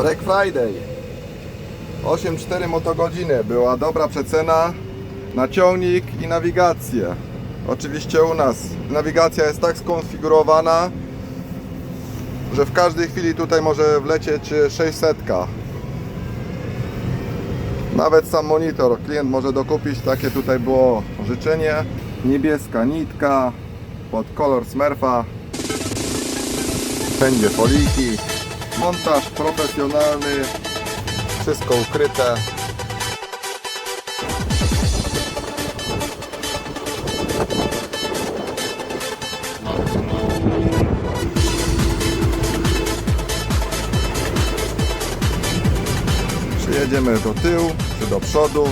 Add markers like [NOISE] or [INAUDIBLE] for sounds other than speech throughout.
Black Friday. 8,4 motogodziny. Była dobra przecena na ciągnik i nawigację. Oczywiście u nas nawigacja jest tak skonfigurowana że w każdej chwili tutaj może wlecieć 600 nawet sam monitor klient może dokupić. Takie tutaj było życzenie. Niebieska nitka pod kolor smurfa. Wszędzie foliki montaż profesjonalny wszystko ukryte. Przyjedziemy do tyłu czy do przodu.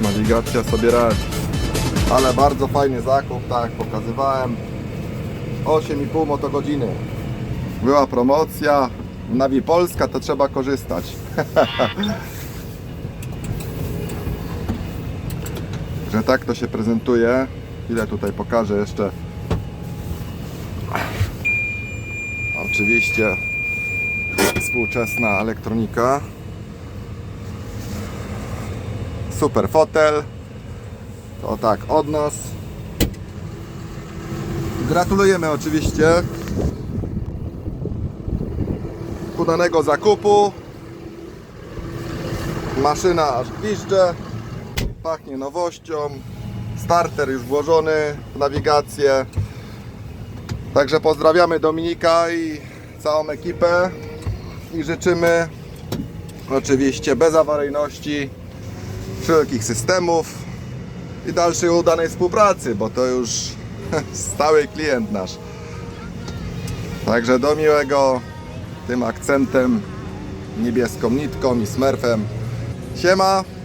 Nawigacja sobie radzi. Ale bardzo fajny zakup, tak jak pokazywałem 8,5 motogodziny była promocja Nawi Polska to trzeba korzystać. [LAUGHS] Że tak to się prezentuje. Ile tutaj pokażę jeszcze? Oczywiście współczesna elektronika. Super fotel. To tak od nas gratulujemy oczywiście udanego zakupu. Maszyna aż gwizdże pachnie nowością. Starter już włożony w nawigację. Także pozdrawiamy Dominika i całą ekipę. I życzymy oczywiście bez awaryjności wszelkich systemów i dalszej udanej współpracy, bo to już [LAUGHS] stały klient nasz. Także do miłego tym akcentem, niebieską nitką i smerfem. Siema!